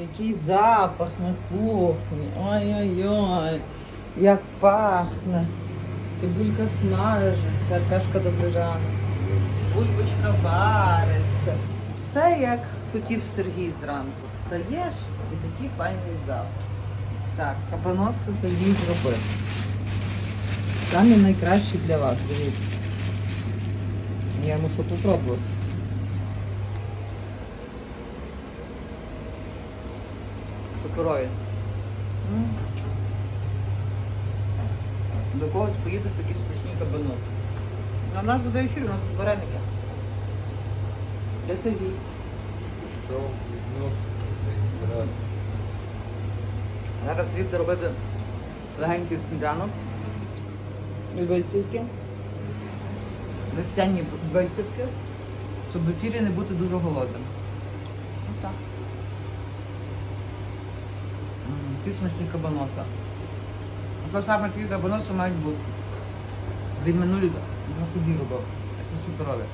Який запах на кухні. Ой-ой-ой. Як пахне. Цибулька смажиться, кашка добрижана. Бульбочка вариться. Все як хотів Сергій зранку. Встаєш і такий файний запах. Так, кабаноси Сергій зробив. Самі найкращі для вас, дивіться. Я мушу попробувати. Суперові. До когось поїдуть такі смачні кабаноси. На нас буде ефір, у нас тут вареники. Де Сергій? Пішов, віднос. Зараз звідти робити легенький сніданок. І висівки. Вівсяні висівки, щоб ввечері не бути дуже голодним. Отак. М, Які смачні кабаноси. То саме такі кабаноси мають бути. Він минулі заході робив. Це суперові.